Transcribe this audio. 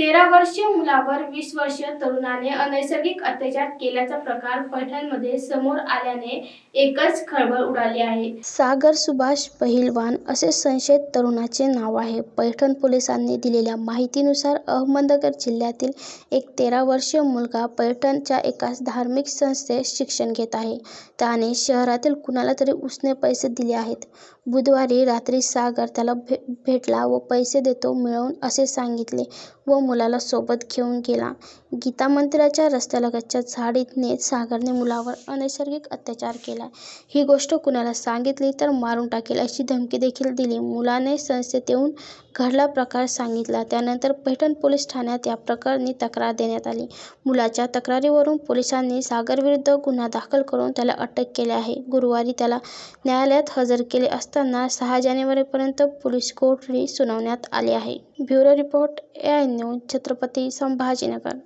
तेरा वर्षीय मुलावर वीस वर्षीय तरुणाने अनैसर्गिक अत्याचार केल्याचा प्रकार पैठणमध्ये समोर आल्याने एकच खळबळ उडाली आहे. सागर सुभाष पहिलवान असे संशयित तरुणाचे नाव आहे. पैठण पोलिसांनी दिलेल्या माहितीनुसार अहमदनगर जिल्ह्यातील एक तेरा वर्षीय मुलगा पैठणच्या एका धार्मिक संस्थेत शिक्षण घेत आहे. त्याने शहरातील कुणाला तरी उसने पैसे दिले आहेत. बुधवारी रात्री सागर त्याला भे भेटला व पैसे देतो मिळवून असे सांगितले. व मुलाला सोबत घेऊन गेला. गीता मंदिराच्या रस्त्यालगतच्या झाडीत नेत सागरने मुलावर अनैसर्गिक अत्याचार केला. ही गोष्ट कुणाला सांगितली तर मारून टाकेल अशी धमकी देखील दिली. मुलाने संस्थेत येऊन घडला प्रकार सांगितला. त्यानंतर पैठण पोलीस ठाण्यात या प्रकरणी तक्रार देण्यात आली. मुलाच्या तक्रारीवरून पोलिसांनी सागरविरुद्ध गुन्हा दाखल करून त्याला अटक केली आहे. गुरुवारी त्याला न्यायालयात हजर केले असताना सहा जानेवारीपर्यंत पोलीस कोठडी सुनावण्यात आली आहे. ब्युरो रिपोर्ट ए आय नेऊन छत्रपती संभाजीनगर.